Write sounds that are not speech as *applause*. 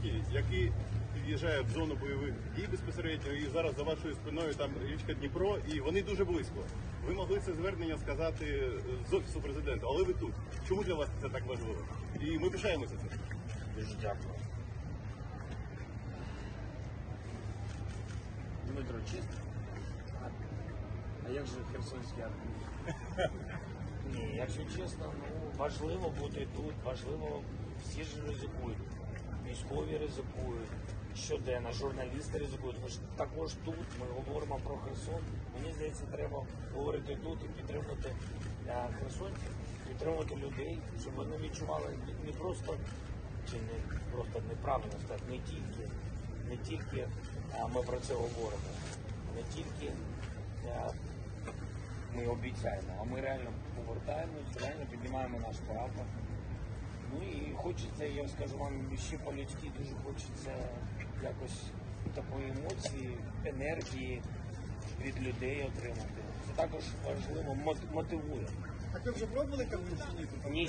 Зеленський, який під'їжджає в зону бойових дій безпосередньо, і зараз за вашою спиною там річка Дніпро, і вони дуже близько. Ви могли це звернення сказати з офісу президента, але ви тут. Чому для вас це так важливо? І ми пишаємося цим. Дуже дякую. Дмитро, чесно? А, а як же Херсонський армії? *laughs* Ні, якщо чесно, ну важливо бути тут, важливо, всі ж ризикують. Військові ризикують, щоденно, журналісти ризикують. Ж також тут, ми говоримо про Херсон. Мені здається, треба говорити тут і підтримувати е, херсонців, підтримувати людей, щоб вони відчували не просто чи не просто неправильно сказати, не тільки, не тільки а, ми про це говоримо, не тільки а, ми обіцяємо, а ми реально повертаємось, реально піднімаємо наш прапор. Ну і хочеться, я скажу вам, ще по-людськи дуже хочеться якось такої емоції, енергії від людей отримати. Це також важливо, мотивує. А ви вже пробували ні? Ні,